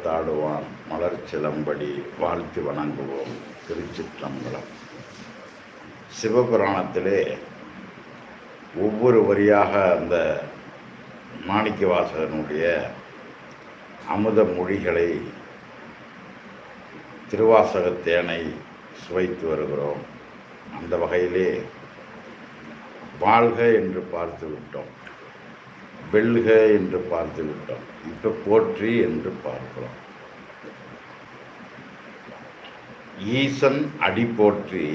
மரத்தாடுவான் மலர் சிலம்படி வாழ்த்தி வணங்குவோம் திருச்சிற்றம்பலம். சிவபுராணத்திலே ஒவ்வொரு வரியாக அந்த மாணிக்க வாசகனுடைய அமுத மொழிகளை திருவாசகத்தேனை சுவைத்து வருகிறோம். அந்த வகையிலே வாழ்க என்று பார்த்து விட்டோம். வெல்க என்று பார்த்து விட்டோம். இப்போ போற்றி என்று பார்க்கிறோம். ஈசன் அடி போற்றி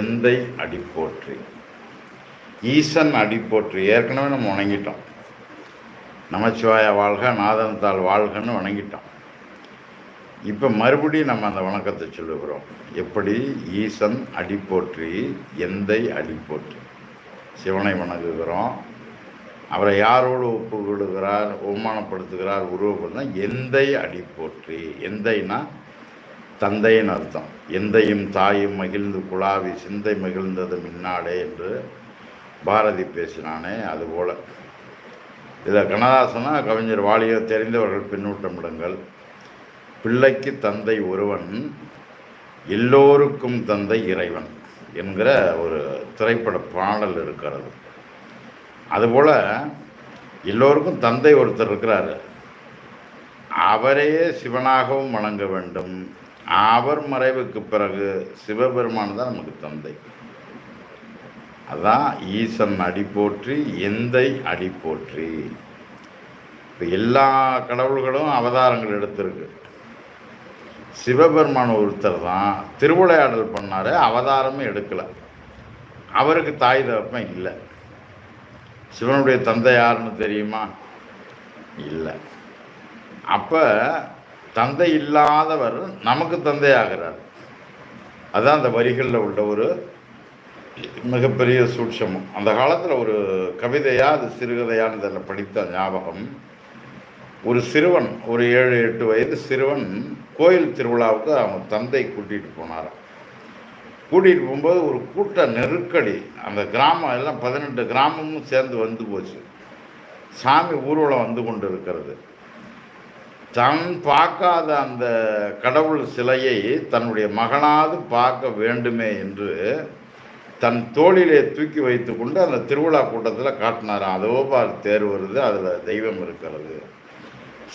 எந்தை அடி போற்றி. ஈசன் அடி போற்றி ஏற்கனவே நம்ம வணங்கிட்டோம். நமச்சிவாய வாழ்க நாதனத்தால் வாழ்கன்னு வணங்கிட்டோம். இப்போ மறுபடியும் நம்ம அந்த வணக்கத்தை சொல்லுகிறோம். எப்படி? ஈசன் அடி போற்றி எந்தை அடி போற்றி. சிவனை வணங்குகிறோம். அவரை யாரோடு ஒப்புக்கொள்கிறார் அவமானப்படுத்துகிறார் உருவப்படுத்தினா எந்தை அடி போற்றி எந்தைனா தந்தையின் அர்த்தம். எந்தையும் தாயும் மகிழ்ந்து குழாவி சிந்தை மகிழ்ந்தது மின்னாடே என்று பாரதி பேசினானே அதுபோல். இதில் கண்ணதாசனா கவிஞர் வாலியோ தெரிந்தவர்கள் பின்னூட்டமிடுங்கள் பிள்ளைக்கு தந்தை ஒருவன் எல்லோருக்கும் தந்தை இறைவன் என்கிற ஒரு திரைப்பட பாடல் இருக்கிறது. அதுபோல் எல்லோருக்கும் தந்தை ஒருத்தர் இருக்கிறார். அவரையே சிவனாகவும் வணங்க வேண்டும். அவர் மறைவுக்கு பிறகு சிவபெருமான் தான் நமக்கு தந்தை. அதான் ஈசன் அடி போற்றி எந்தை அடி போற்றி. இப்போ எல்லா கடவுள்களும் அவதாரங்கள் எடுத்திருக்கு. சிவபெருமான் ஒருத்தர் தான் திருவிளையாடல் பண்ணார் அவதாரமே எடுக்கலை. அவருக்கு தாய் தகப்பன் இல்லை. சிவனுடைய தந்தை யாருன்னு தெரியுமா? இல்லை. அப்போ தந்தை இல்லாதவர் நமக்கு தந்தையாகிறார். அதுதான் அந்த வரிகளில் உள்ள ஒரு மிகப்பெரிய சூட்சமம். அந்த காலத்தில் ஒரு கவிதையா அது சிறுகதையான்னு இதில் படித்த ஞாபகம். ஒரு சிறுவன் ஒரு ஏழு எட்டு வயது சிறுவன் கோயில் திருவிழாவுக்கு அவங்க தந்தை கூட்டிகிட்டு போனாராம். கூட்டிகிட்டு போகும்போது ஒரு கூட்ட நெருக்கடி. அந்த கிராமம் எல்லாம் பதினெட்டு கிராமமும் சேர்ந்து வந்து போச்சு. சாமி ஊர்வலம் வந்து கொண்டு இருக்கிறது தன் பார்க்காத அந்த கடவுள் சிலையை தன்னுடைய மகனாவது பார்க்க வேண்டுமே என்று தன் தோளிலே தூக்கி வைத்து கொண்டு அந்த திருவிழா கூட்டத்தில் காட்டினார். அதோ பார் தேர் வருது அதில் தெய்வம் இருக்கிறது.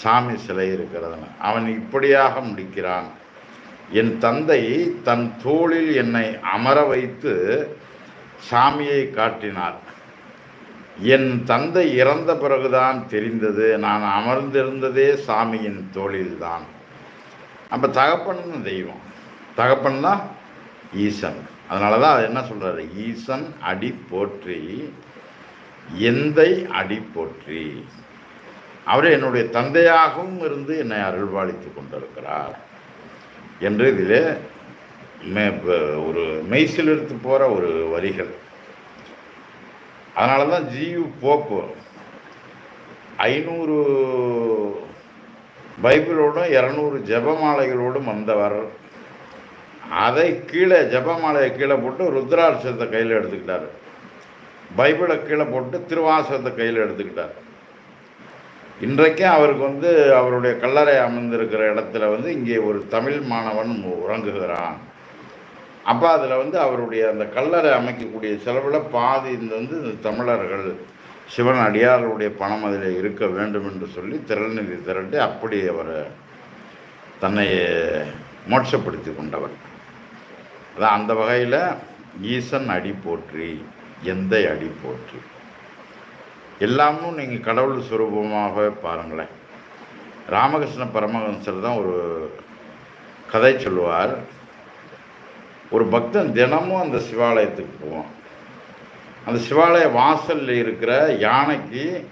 சாமி சிலை இருக்கிறதுன்னு. அவன் இப்படியாக முடிக்கிறான். என் தந்தை தன் தோளில் என்னை அமர வைத்து சாமியை காட்டினார். என் தந்தை இறந்த பிறகுதான் தெரிந்தது. நான் அமர்ந்திருந்ததே சாமியின் தோளில்தான். அப்போ தகப்பன் தெய்வம். தகப்பன் தான் ஈசன். அதனால தான் அது என்ன சொல்கிறாரு ஈசன் அடி போற்றி எந்தை அடி போற்றி. அவர் என்னுடைய தந்தையாகவும் இருந்து என்னை அருள்வாளித்து கொண்டிருக்கிறார். என்று இதில் மே ஒரு மெய்சிலிருத்து போகிற ஒரு வரிகள். அதனால தான் ஜியு போப்பு ஐநூறு பைபிளோடும் இரநூறு ஜெபமாலைகளோடும் வந்தவர். அதை கீழே ஜெபமாலையை கீழே போட்டு ருத்ராட்சத்தை கையில் எடுத்துக்கிட்டார். பைபிளை கீழே போட்டு திருவாசகத்தை கையில் எடுத்துக்கிட்டார். இன்றைக்கும் அவருக்கு வந்து அவருடைய கல்லறை அமைந்திருக்கிற இடத்துல வந்து இங்கே ஒரு தமிழ் மாணவன் உறங்குகிறான். அப்போ அதில் வந்து அவருடைய அந்த கல்லறை அமைக்கக்கூடிய செலவில் பாதி இந்த வந்து இந்த தமிழர்கள் சிவன் அடியார்களுடைய பணம் அதில் இருக்க வேண்டும் என்று சொல்லி திரள்நிதி திரட்டி அப்படி அவர் தன்னை மோட்சப்படுத்தி கொண்டவர். அதான் அந்த வகையில் ஈசன் அடி போற்றி எந்த அடி போற்றி. எல்லாமும் நீங்கள் கடவுள் சுரூபமாகவே பாருங்களேன். ராமகிருஷ்ண பரமஹம்சர் தான் ஒரு கதை சொல்லுவார். ஒரு பக்தன் தினமும் அந்த சிவாலயத்துக்கு போவான். அந்த சிவாலய வாசலில் இருக்கிற யானைக்கு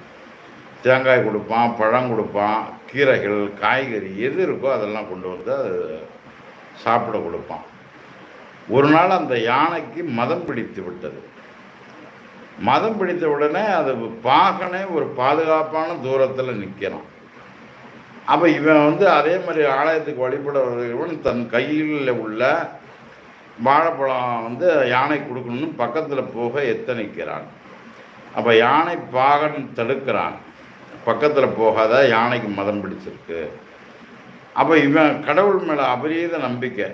தேங்காய் கொடுப்பான் பழம் கொடுப்பான் கீரைகள் காய்கறி எது இருக்கோ அதெல்லாம் கொண்டு வந்து அது சாப்பிட கொடுப்பான். ஒரு நாள் அந்த யானைக்கு மதம் பிடித்து விட்டது. மதம் பிடித்த உடனே அது பாகனே ஒரு பாதுகாப்பான தூரத்தில் நிற்கிறான் அப்போ இவன் வந்து அதே மாதிரி ஆலயத்துக்கு வழிபட வருகிறவன் தன் கையில் உள்ள வாழைப்பழம் வந்து யானை கொடுக்கணும்னு பக்கத்தில் போக எத்தனைக்கிறான். அப்போ யானை பாகன் தடுக்கிறான். பக்கத்தில் போகாத யானைக்கு மதம் பிடிச்சிருக்கு. அப்போ இவன் கடவுள் மேலே அபரீத நம்பிக்கை.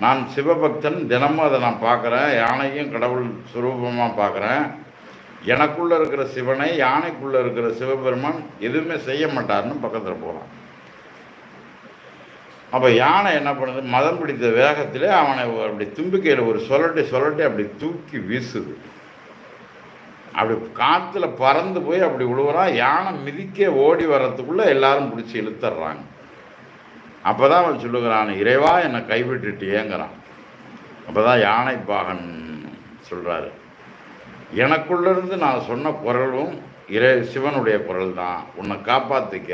நான் சிவபக்தன் தினமும் அதை நான் பார்க்குறேன் யானையும் கடவுள் சுரூபமாக பார்க்குறேன். எனக்குள்ளே இருக்கிற சிவனை யானைக்குள்ளே இருக்கிற சிவபெருமான் எதுவுமே செய்ய மாட்டார்னு பக்கத்தில் போகிறான் அப்போ யானை என்ன பண்ணுது? மதம் பிடித்த வேகத்திலே அவனை அப்படி தும்பிக்கையில் ஒரு சொல்லட்டி சொல்லட்டி அப்படி தூக்கி வீசுது. அப்படி காற்றுல பறந்து போய் அப்படி விழுவுறான் யானை மிதிக்க ஓடி வர்றதுக்குள்ளே எல்லாரும் பிடிச்சி இழுத்துட்றாங்க அப்போ தான் அவன் சொல்லுகிறான் இறைவா என்னை கைவிட்டுட்டியேங்கிறான். அப்போ தான் யானை பாகன் சொல்கிறாரு எனக்குள்ளேருந்து நான் சொன்ன குரலும் இறை சிவனுடைய குரல் தான் உன்னை காப்பாற்றிக்க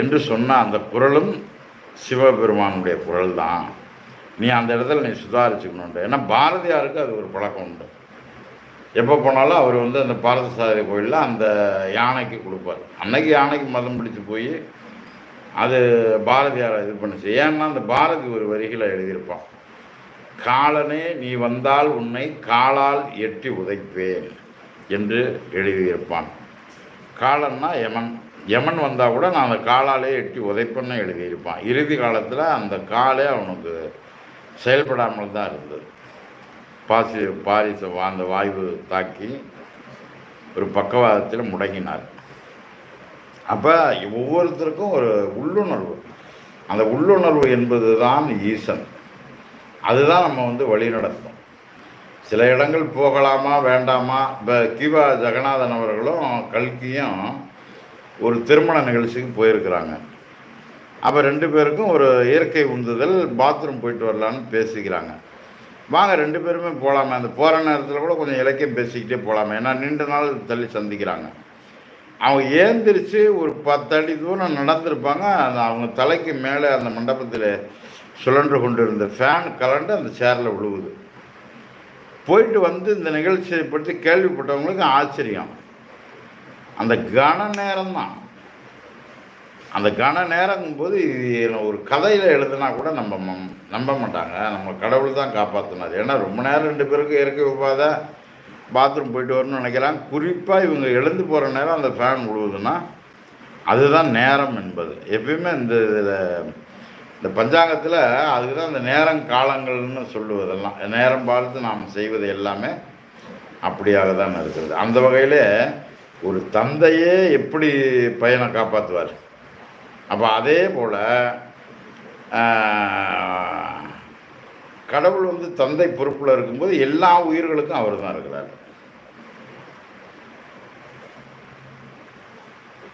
என்று சொன்ன அந்த குரலும் சிவபெருமானுடைய குரல் தான் நீ அந்த இடத்துல நீ சுதாரிச்சுக்கணுன்ட்டு ஏன்னா பாரதியாருக்கு அது ஒரு பழக்கம் உண்டு. எப்போ போனாலும் அவர் வந்து அந்த பாரதசாரி கோயிலில் அந்த யானைக்கு கொடுப்பார். அன்னைக்கு யானைக்கு மதம் பிடிச்சு போய் அது பாரதியார் இது பண்ணுச்சு. ஏன்னா அந்த பாரதி ஒரு வரிகளை எழுதியிருப்பான். காலனே நீ வந்தால் உன்னை காலால் எட்டி உதைப்பேன் என்று எழுதியிருப்பான். காலன்னா யமன். யமன் வந்தால் கூட நான் அந்த காலாலே எட்டி உதைப்பேன்னு எழுதியிருப்பான். இறுதி காலத்தில் அந்த காலே அவனுக்கு செயல்படாமல் தான் இருந்தது. பாசி பாரிச அந்த வாய்வு தாக்கி ஒரு பக்கவாதத்தில் முடங்கினார். அப்போ ஒவ்வொருத்தருக்கும் ஒரு உள்ளுணர்வு. அந்த உள்ளுணர்வு என்பது தான் ஈசன். அதுதான் நம்ம வந்து வழிநடத்தும். சில இடங்கள் போகலாமா வேண்டாமா? இப்போ கிவா ஜெகநாதன் அவர்களும் கல்கியும் ஒரு திருமண நிகழ்ச்சிக்கு போயிருக்கிறாங்க. அப்போ ரெண்டு பேருக்கும் ஒரு இயற்கை உந்துதல் பாத்ரூம் போயிட்டு வரலான்னு பேசிக்கிறாங்க. வாங்க ரெண்டு பேருமே போகலாமே அந்த போகிற நேரத்தில் கூட கொஞ்சம் இலக்கியம் பேசிக்கிட்டே போகலாமே ஏன்னா நீண்ட நாள் தள்ளி சந்திக்கிறாங்க. அவங்க ஏந்திரிச்சு ஒரு பத்தடி தூரம் நடந்திருப்பாங்க. அந்த அவங்க தலைக்கு மேலே அந்த மண்டபத்தில் சுழன்று கொண்டு இருந்த ஃபேன் கலண்டு அந்த சேரில் விழுவுது. போயிட்டு வந்து இந்த நிகழ்ச்சியை பற்றி கேள்விப்பட்டவங்களுக்கு ஆச்சரியம். அந்த கன நேரம்தான். அந்த கன நேரங்கும் போது இது ஒரு கதையில் எழுதுனா கூட நம்ம நம்ப மாட்டாங்க. நம்ம கடவுள் தான் காப்பாற்றினார் ஏன்னா ரொம்ப நேரம் ரெண்டு பேருக்கும் இயற்கை உபாதை பாத்ரூம் போயிட்டு வரணும்னு நினைக்கிறாங்க குறிப்பாக இவங்க எழுந்து போகிற நேரம் அந்த ஃபேன் விழுவுதுன்னா அதுதான் நேரம் என்பது. எப்பயுமே இந்த இதில் இந்த பஞ்சாங்கத்தில் அதுக்கு தான் இந்த நேரம் காலங்கள்னு சொல்லுவதெல்லாம். நேரம் பார்த்து நாம் செய்வது எல்லாமே அப்படியாக தான் இருக்கிறது. அந்த வகையில் ஒரு தந்தையே எப்படி பையனை காப்பாற்றுவார் அப்போ அதே போல் கடவுள் வந்து தந்தை பொறுப்பில் இருக்கும்போது எல்லா உயிர்களுக்கும் அவர் தான் இருக்கிறார்.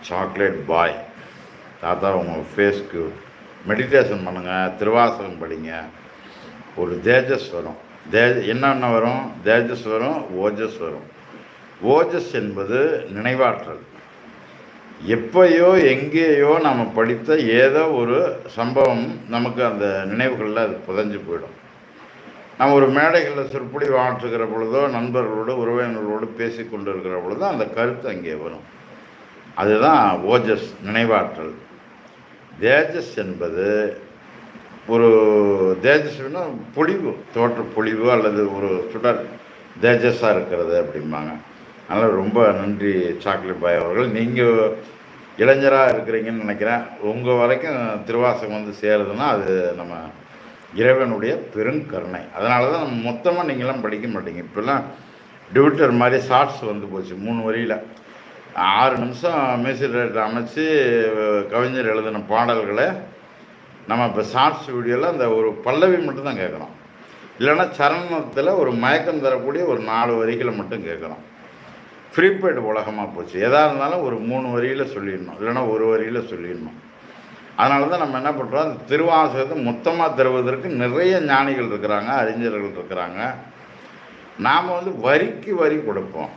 Chocolate boy. தாத்தா உங்கள் ஃபேஸ்க்கு மெடிடேஷன் பண்ணுங்கள் திருவாசகம் படிங்க. ஒரு தேஜஸ் வரும் தேஜ என்னென்ன வரும்? தேஜஸ் வரும் ஓஜஸ் வரும் ஓஜஸ் என்பது நினைவாற்றல். எப்பயோ எங்கேயோ நம்ம படித்த ஏதோ ஒரு சம்பவம் நமக்கு அந்த நினைவுகளில் அது புதைஞ்சு போயிடும். நம்ம ஒரு மேடைகளில் சொற்பொழிவு ஆற்றுகிற பொழுதோ நண்பர்களோடு உறவினர்களோடு பேசி கொண்டு இருக்கிற பொழுதோ அந்த கருத்து அங்கே வரும். அதுதான் ஓஜஸ் நினைவாற்றல். தேஜஸ் என்பது ஒரு தேஜஸ்னா பொழிவு தோற்ற பொழிவு அல்லது ஒரு சுடர் தேஜஸாக இருக்கிறது அப்படிம்பாங்க. அதனால் ரொம்ப நன்றி சாக்லேட் பாய் அவர்கள். நீங்கள் இளைஞராக இருக்கிறீங்கன்னு நினைக்கிறேன். உங்கள் வரைக்கும் திருவாசகம் வந்து சேருதுன்னா அது நம்ம இறைவனுடைய பெருங்கருணை. அதனால தான் நம்ம மொத்தமாக நீங்களாம் படிக்க மாட்டீங்க. இப்போல்லாம் ட்விட்டர் மாதிரி ஷார்ட்ஸ் வந்து போச்சு மூணு வரியில். ஆறு நிமிஷம் மியூசிக் டைரக்டர் அமைச்சு கவிஞர் எழுதின பாடல்களை நம்ம இப்போ ஷார்ட்ஸ் வீடியோவில் அந்த ஒரு பல்லவி மட்டும்தான் கேட்குறோம். இல்லைன்னா சரணத்தில் ஒரு மயக்கம் தரக்கூடிய ஒரு நாலு வரிகளை மட்டும் கேட்குறோம். ஃப்ரீபெய்டு உலகமாக போச்சு. எதாக இருந்தாலும் ஒரு மூணு வரியில் சொல்லிடணும். இல்லைன்னா ஒரு வரியில் சொல்லிடணும். அதனால தான் நம்ம என்ன பண்ணுறோம் அந்த திருவாசகத்தை மொத்தமாக தருவதற்கு நிறைய ஞானிகள் இருக்கிறாங்க அறிஞர்கள் இருக்கிறாங்க. நாம் வந்து வரிக்கு வரி கொடுப்போம்.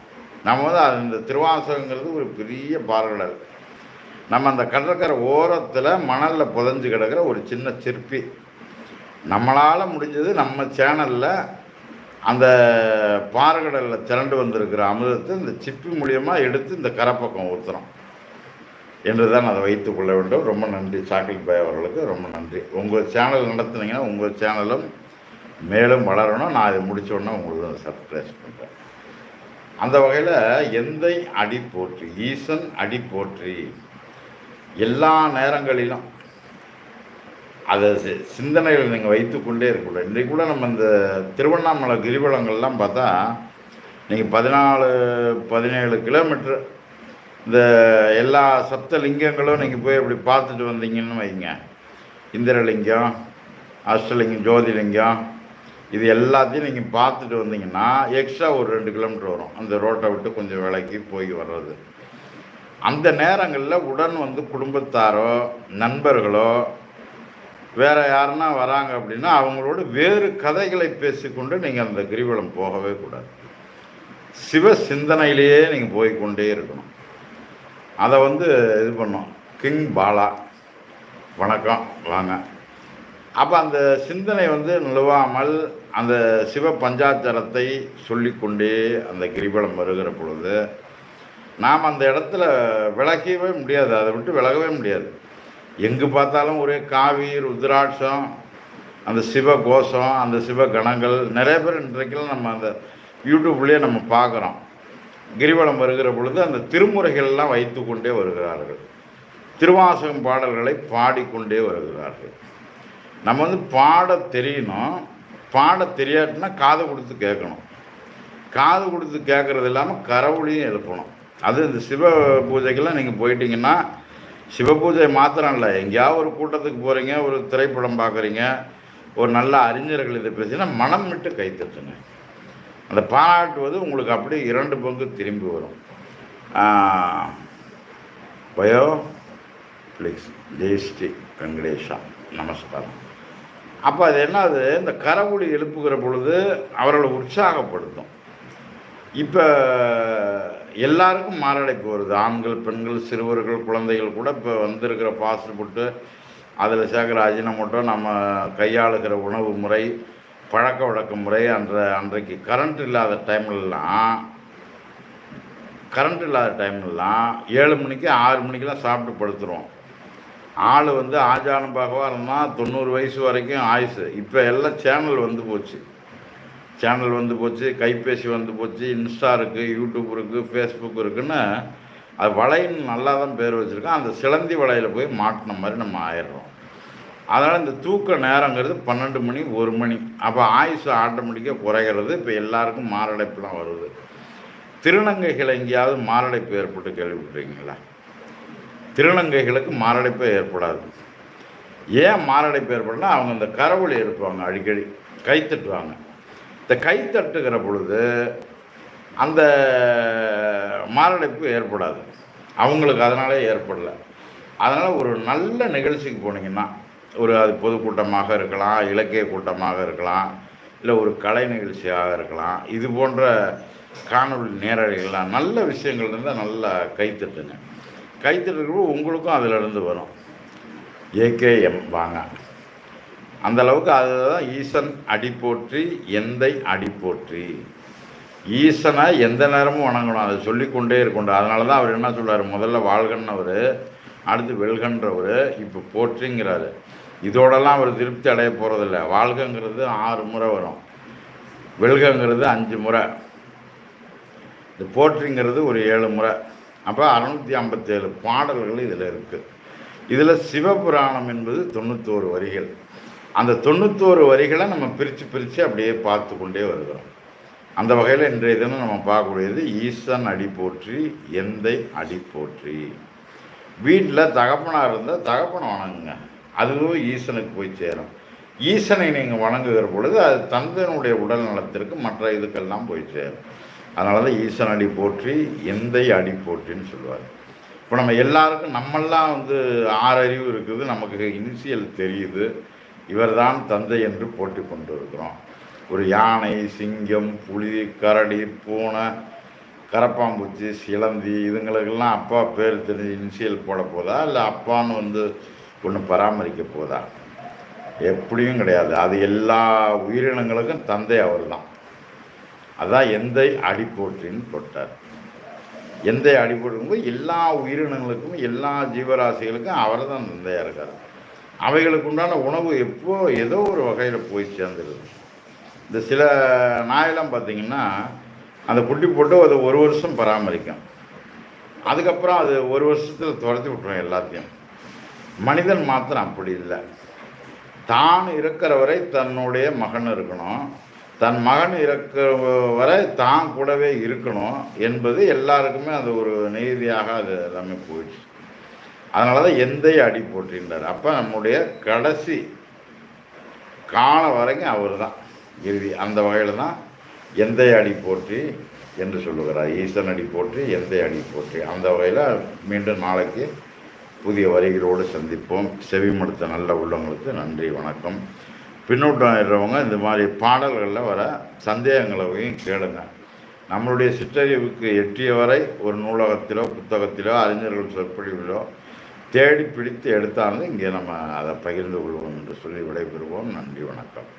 நம்ம வந்து அது இந்த திருவாசகங்கிறது ஒரு பெரிய பார்வலர் நம்ம அந்த கடற்கரை ஓரத்தில் மணலில் புதைஞ்சு கிடக்கிற ஒரு சின்ன சிற்பி. நம்மளால் முடிஞ்சது நம்ம சேனலில் அந்த பாறைகடலில் திரண்டு வந்திருக்கிற அமிர்தத்தை இந்த சிப்பி மூலியமாக எடுத்து இந்த கரைப்பக்கம் ஊற்றுறோம் என்று தான் அதை வைத்துக் கொள்ள வேண்டும். ரொம்ப நன்றி சாக்லேட் பாய் அவர்களுக்கு. ரொம்ப நன்றி. உங்கள் சேனல் நடத்துனீங்கன்னா உங்கள் சேனலும் மேலும் வளரணும். நான் இதை முடிச்ச உடனே உங்களுக்கு சர்ப்ரைஸ் பண்ணுறேன் அந்த வகையில் எந்த அடி போற்றி ஈசன் அடி போற்றி எல்லா நேரங்களிலும் அதை சி- சிந்தனையில் நீங்கள் வைத்துக்கொண்டே இருக்கக்கூடாது. இன்றைக்கு கூட நம்ம இந்த திருவண்ணாமலை கிரிவலங்கள்லாம் பார்த்தா நீங்கள் பதினாலு பதினேழு கிலோமீட்ரு இந்த எல்லா சப்த லிங்கங்களும் நீங்கள் போய் அப்படி பார்த்துட்டு வந்தீங்கன்னு வைங்க. இந்திரலிங்கம் அஷ்டலிங்கம் ஜோதிலிங்கம் இது எல்லாத்தையும் நீங்கள் பார்த்துட்டு வந்தீங்கன்னா எக்ஸ்ட்ரா ஒரு ரெண்டு கிலோமீட்டர் வரும். அந்த ரோட்டை விட்டு கொஞ்சம் விலைக்கு போய் வர்றது. அந்த நேரங்களில் உடன் வந்து குடும்பத்தாரோ நண்பர்களோ வேறு யாருன்னா வராங்க அப்படின்னா அவங்களோட வேறு கதைகளை பேசிக்கொண்டு நீங்கள் அந்த கிரிவலம் போகவே கூடாது. சிவ சிந்தனையிலேயே நீங்கள் போய்க்கொண்டே இருக்கணும். அதை வந்து இது பண்ணோம். கிங் பாலா வணக்கம். வாங்க. அப்போ அந்த சிந்தனை வந்து நிலவாமல் அந்த சிவ பஞ்சாச்சரத்தை சொல்லிக்கொண்டே அந்த கிரிவலம் வருகிற பொழுது நாம் அந்த இடத்துல விளக்கவே முடியாது. அதை விட்டு விலகவே முடியாது. எங்கு பார்த்தாலும் ஒரே காவி ருத்ராட்சம் அந்த சிவ கோஷம் அந்த சிவ கணங்கள் நிறைய பேர் இன்றைக்கெல்லாம் நம்ம அந்த யூடியூப்லேயே நம்ம பார்க்குறோம். கிரிவலம் வருகிற பொழுது அந்த திருமுறைகள்லாம் வைத்து கொண்டே வருகிறார்கள். திருவாசகம் பாடல்களை பாடிக்கொண்டே வருகிறார்கள். நம்ம வந்து பாட தெரியணும். பாட தெரியாட்டினா காது கொடுத்து கேட்கணும். காது கொடுத்து கேட்குறது இல்லாமல் கரவுளியும் எழுப்பணும். அது இந்த சிவ பூஜைக்கெல்லாம் நீங்கள் போயிட்டீங்கன்னா சிவ பூஜை மாத்திரம் இல்லை எங்கேயாவது ஒரு கூட்டத்துக்கு போகிறீங்க ஒரு திரைப்படம் பார்க்குறீங்க ஒரு நல்ல அறிஞர்கள் இதை பேசினா மனம் விட்டு கைத்தட்டுங்க அந்த பாராட்டுவது உங்களுக்கு அப்படியே இரண்டு பங்கு திரும்பி வரும். பயோ ப்ளீஸ் ஜெயஸ்ரீ வெங்கடேஷா. நமஸ்காரம். அப்போ அது என்னது? இந்த கரவொலி எழுப்புகிற பொழுது அவர்களை உற்சாகப்படுத்தும். இப்போ எல்லாருக்கும் மாரடைப்பு வருது. ஆண்கள் பெண்கள் சிறுவர்கள் குழந்தைகள் கூட இப்போ வந்திருக்கிற ஃபாஸ்ட் ஃபுட்டு அதில் சேர்க்குற அஜினமோட்டோ நம்ம கையாளுகிற உணவு முறை பழக்க வழக்க முறை அன்ற அன்றைக்கு கரண்ட் இல்லாத டைம்லலாம் கரண்ட் இல்லாத டைம்லலாம் ஏழு மணிக்கு ஆறு மணிக்கெலாம் சாப்பிட்டு படுத்துருவோம். ஆள் வந்து ஆஜானம் பார்க்கவா இருந்தால் தொண்ணூறு வயசு வரைக்கும் ஆயுசு. இப்போ எல்லாம் சேனல் வந்து போச்சு. சேனல் வந்து போச்சு கைபேசி வந்து போச்சு இன்ஸ்டா இருக்குது யூடியூப் இருக்குது ஃபேஸ்புக் இருக்குன்னு அது வலைன்னு நல்லா தான் பேர் வச்சுருக்கோம் அந்த சிலந்தி வலையில் போய் மாட்டின மாதிரி நம்ம ஆயிடுறோம். அதனால் இந்த தூக்க நேரங்கிறது பன்னெண்டு மணி ஒரு மணி. அப்போ ஆயுசு ஆட்டோமேட்டிக்காக குறைகிறது இப்போ எல்லாருக்கும் மாரடைப்புலாம் வருது. திருநங்கைகள் எங்கேயாவது மாரடைப்பு ஏற்பட்டு கேள்விப்பட்டிருக்கீங்களா? திருநங்கைகளுக்கு மாரடைப்பே ஏற்படாது. ஏன் மாரடைப்பு ஏற்படுனா அவங்க இந்த கரவொலி இருப்பாங்க அடிக்கடி கை தட்டுவாங்க. இந்த கை தட்டுகிற பொழுது அந்த மாரடைப்பு ஏற்படாது. அவங்களுக்கு அதனாலே ஏற்படலை. அதனால் ஒரு நல்ல நிகழ்ச்சிக்கு போனீங்கன்னா ஒரு அது பொதுக்கூட்டமாக இருக்கலாம் இலக்கிய கூட்டமாக இருக்கலாம் இல்லை ஒரு கலை நிகழ்ச்சியாக இருக்கலாம் இது போன்ற காணொளி நேரடிகள்லாம் நல்ல விஷயங்கள் இருந்தால் நல்லா கைத்தட்டுங்க கைத்தட்டுறப்போ உங்களுக்கும் அதிலிருந்து வரும். ஏகேஎம் வாங்க. அந்தளவுக்கு அதுதான் ஈசன் அடி போற்றி எந்தை அடி போற்றி ஈசனை எந்த நேரமும் வணங்கணும் அதை சொல்லிக்கொண்டே இருக்கணும். அதனால தான் அவர் என்ன சொல்கிறார் முதல்ல வாழ்கன்னவர் அடுத்து வெல்கன்றவர் இப்போ போற்றிங்கிறாரு. இதோடலாம் அவர் திருப்தி அடைய போகிறதில்ல வாழ்கங்கிறது ஆறு முறை வரும். வெல்கங்கிறது அஞ்சு முறை. இந்த போற்றிங்கிறது ஒரு ஏழு முறை. அப்போ அறுநூற்றி ஐம்பத்தேழு பாடல்கள் இதில் இருக்குது இதில் சிவபுராணம் என்பது தொண்ணூத்தோரு வரிகள். அந்த தொண்ணூத்தோரு வரிகளை நம்ம பிரித்து பிரித்து அப்படியே பார்த்து கொண்டே வருகிறோம். அந்த வகையில் இன்றைய தினம் நம்ம பார்க்கக்கூடியது ஈசன் அடி போற்றி எந்தை அடி போற்றி. வீட்டில் தகப்பனாக இருந்தால் தகப்பனை வணங்குங்க. அதுவும் ஈசனுக்கு போய் சேரும். ஈசனை நீங்கள் வணங்குகிற பொழுது அது தந்தையினுடைய உடல் நலத்திற்கு மற்ற இதுக்கெல்லாம் போய் சேரும். அதனால தான் ஈசன் அடி போற்றி எந்தை அடி போற்றின்னு சொல்லுவார். இப்போ நம்ம எல்லாருக்கும் நம்மெல்லாம் வந்து ஆறறிவு இருக்குது நமக்கு இனிஷியல் தெரியுது. இவர்தான் தந்தை என்று போட்டி கொண்டு இருக்கிறோம் ஒரு யானை சிங்கம் புலி கரடி பூனை கரப்பாம்பூச்சி சிலந்தி இதுங்களுக்கெல்லாம் அப்பா பேர் தெரிஞ்சு இனிஷியல் போட போதா? இல்லை அப்பான்னு வந்து ஒன்று பராமரிக்க போதா? எப்படியும் கிடையாது. அது எல்லா உயிரினங்களுக்கும் தந்தை அவர் தான் அதான் எந்தை அடிப்போற்றின்னு போட்டார். எந்தை அடி எல்லா உயிரினங்களுக்கும் எல்லா ஜீவராசிகளுக்கும் அவர் தான் தந்தையாக இருக்கார். அவைகளுக்கு உண்டான உணவு எப்போ ஏதோ ஒரு வகையில் போய் சேர்ந்துருது. இந்த சில நாயெல்லாம் பார்த்தீங்கன்னா அந்த குட்டி போட்டு அது ஒரு வருஷம் பராமரிக்கும். அதுக்கப்புறம் அது ஒரு வருஷத்தில் துரத்தி விட்டுரும் எல்லாத்தையும். மனிதன் மாத்திரம் அப்படி இல்லை. தான் இருக்கிற வரை தன்னுடைய மகன் இருக்கணும். தன் மகன் இருக்கிற வரை தான் கூடவே இருக்கணும் என்பது எல்லாருக்குமே அது ஒரு நெய்தியாக அது எல்லாமே போயிடுச்சு. அதனால தான் எந்தை அடி போட்டிருந்தார். அப்போ நம்முடைய கடைசி காலம் வரைக்கும் அவர் தான் இறுதி அந்த வகையில் தான் எந்தை அடி போற்றி என்று சொல்லுகிறார். ஈசன் அடி போற்றி எந்தை அடி போற்றி அந்த வகையில் மீண்டும் நாளைக்கு புதிய வரிகளோடு சந்திப்போம். செவிமடுத்த நல்ல உள்ளவங்களுக்கு நன்றி வணக்கம். பின்னூட்டம் ஆயிடுறவங்க இந்த மாதிரி பாடல்களில் வர சந்தேகங்களையும் கேளுங்க. நம்மளுடைய சிற்றறிவுக்கு எட்டிய வரை ஒரு நூலகத்திலோ புத்தகத்திலோ அறிஞர்கள் சொற்பொழிவிலோ தேடி பிடித்து எடுத்தாலும் இங்கே நம்ம அதை பகிர்ந்து கொள்வோம் என்று சொல்லி விடைபெறுவோம். நன்றி வணக்கம்.